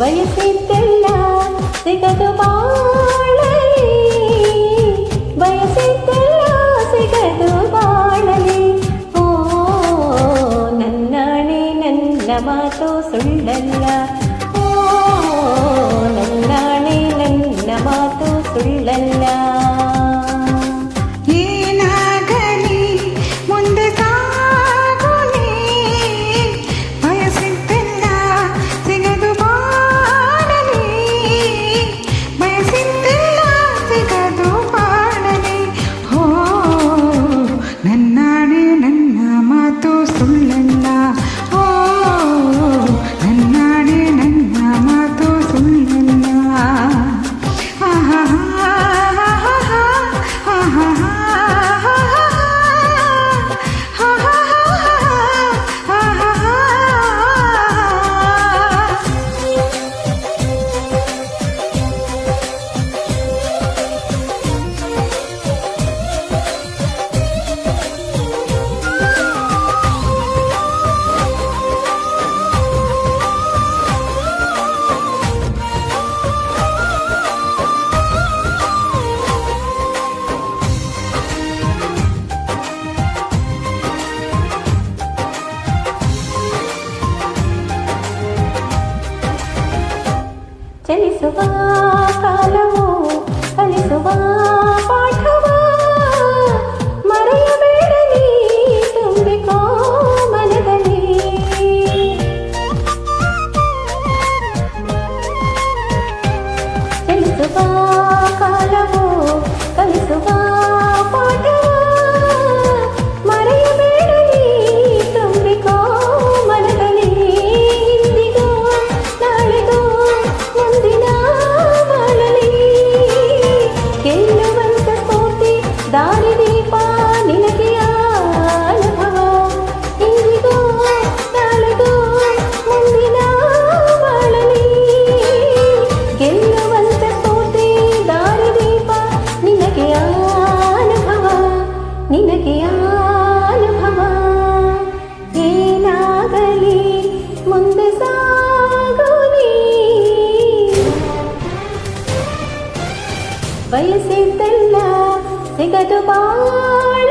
ಬಯಸಿದ್ದೆಲ್ಲ ಸಿಗದು ಬಾಳಲಿ ಬಯಸಿದ್ದೆಲ್ಲ ಸಿಗದು ಬಾಳಲಿ ಓ ನನ್ನಾಣೆ ನನ್ನ ಮಾತು ಸುಳ್ಳಲ್ಲ ಓ ನನ್ನಾಣೆ ನನ್ನ ಮಾತು ಸುಳ್ಳಲ್ಲ ಚಲಿಸುವ ಕಾಲವು ಕಲಿಸುವ ಪಾಠವ ಮರೆಯಬೇಡ ನೀ ತುಂಬಿಕೋ ಮನದಲ್ಲಿ ಚಲಿಸುವ ಕಾಲವು ಕಲಿಸುವ ಬಯಸಿದ್ದೆಲ್ಲ ಸಿಗದು ಬಾಳ